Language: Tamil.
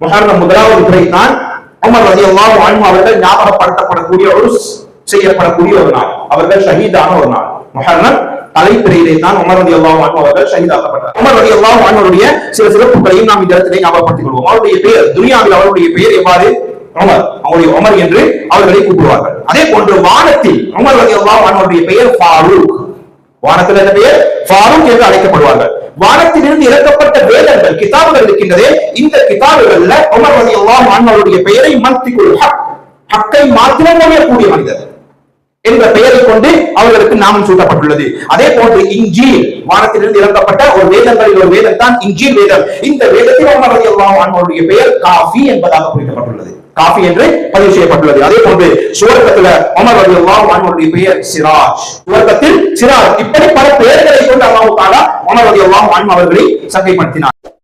முஹர்ரம் முதலாவது பிறை தான் உமர் ரலியல்லாஹு அன்ஹு அவர்கள் ஞாபகப்படுத்தப்படக்கூடிய ஒரு செய்யப்படக்கூடிய ஒரு நாள். அவர்கள் ஷஹீதான ஒரு நாள். முஹர்ரம் தலைப்பிறையிலே தான் உமர் ரலியல்லாஹு அன்ஹு அவர்கள் ஷஹீதாக்கப்பட்டார். உமர் ரதி அன்ஹு அவருடைய சில சிறப்புகளையும் நாம் இந்த இடத்திலே ஞாபகப்படுத்திக் கொள்வோம் அவருடைய பெயர் துனியாவில் அவருடைய பெயர் எவ்வாறு? உமர் அவருடைய உமர் என்று அவர்களை கூப்பிடுவார்கள். அதே போன்று வானத்தில் உமர் ரதி அன்ஹு அவருடைய பெயர் ஃபாரூக். வானத்தில் என்ன பெயர்? ஃபாரூக் என்று அழைக்கப்படுவார்கள். வானத்திலிருந்து இறக்கப்பட்ட வேதங்கள் கிதாபுகள் இருக்கின்றதே இந்த கிதாபுகள்ல உமர் ரலியல்லாஹு அன்ஹு அவருடைய பெயரை மத்திக்குள் ஹக் ஹக்கை மாத்திரம் கூடிய மனிதர் என்ற பெயரை கொண்டு அவர்களுக்கு நாமம் சூட்டப்பட்டுள்ளது. அதே போன்று இஞ்சில் வானத்திலிருந்து இறக்கப்பட்ட ஒரு வேதங்களில் ஒரு வேதம் தான் இஞ்சில் வேதம். இந்த வேதத்தில் உமர் ரலியல்லாஹு அன்ஹு அவருடைய பெயர் காஃபி என்பதாக குறிக்கப்பட்டுள்ளது. காஃபி என்று பதிவு செய்யப்பட்டுள்ளது. அதே போன்று சுவர்க்கத்துல உமர் ரலியல்லாஹு அன்ஹு அவருடைய பெயர் சிராஜ். சுவர்க்கத்தில் சிராஜ் இப்படி அவர்களை சந்தைப்படுத்தினார்